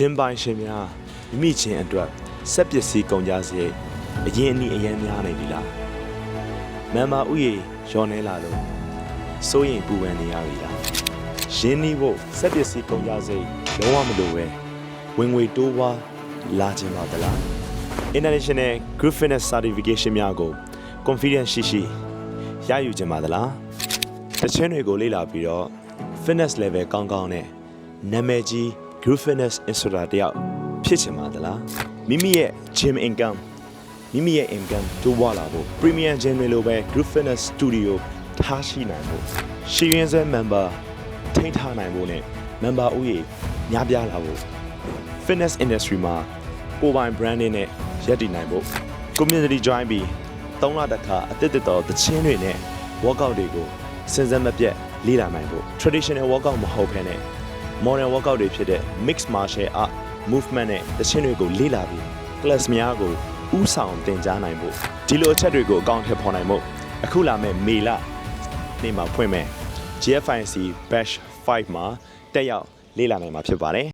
ဂျင်းပိုင်ရှင်များမိမိချင်းအတွက်စက်ပစ္စည်းကုန်ကြစရိတ်အရင်အနည်းအရင်များနေပြီလားမမ်မာဥယေရော်နေလာလို့စိုးရင်ပူပန်နေရပြီလားရင်းနှီးဖို့စက်ပစ္စည်းကုန်ကြစရိတ်လုံးဝမလိုပဲဝင်ငွေတိုးပွားလာခြင်းပါသလား International Group Fitness Certification များကို confidence ရှိရှိရယူခြင်းပါသလားတခြင်းတွေကိုလေ့လာပြီးတော့ fitness level ကောင်းကောင်းနဲ့နာမည်ကြီး group fitness instructor တယောက်ဖြစ်ချင်ပါသလားမိမိရဲ့ gym income မိမိရဲ့ income တိုးပွားလာဖို့ premium gym တွေလိုပဲ group fitness studio ထားရှိနိုင်ဖို့ရှီရင်စဲ member ထိန်းထားနိုင်ဖို့နဲ့ member ဥယျာဉ်များပြားလာဖို့ fitness industry မှာကိုယ်ပိုင် branding နဲ့ရပ်တည်နိုင်ဖို့ community join ပြီး3လတစ်ခါအသစ်တစ်တော်သချင်းတွေနဲ့ workout တွေကိုစဉ်ဆက်မပြတ်လေ့လာနိုင်ဖို့ traditional workout မဟုတ်ဘဲနဲ့ modern workout တွေဖြစ်တဲ့ mixed martial art movement နဲ့သချင်းတွေကိုလေ့လာပြီး class များကိုဥဆောင်သင်ကြားနိုင်ဖို့ဒီလိုအချက်တွေကိုအကောင့်ထဲပေါ်နိုင်ဖို့အခုလာမယ့်မေလနေ့မှာဖွင့်မယ် GFIC batch 5မှာတက်ရောက်လေ့လာနိုင်မှာဖြစ်ပါတယ်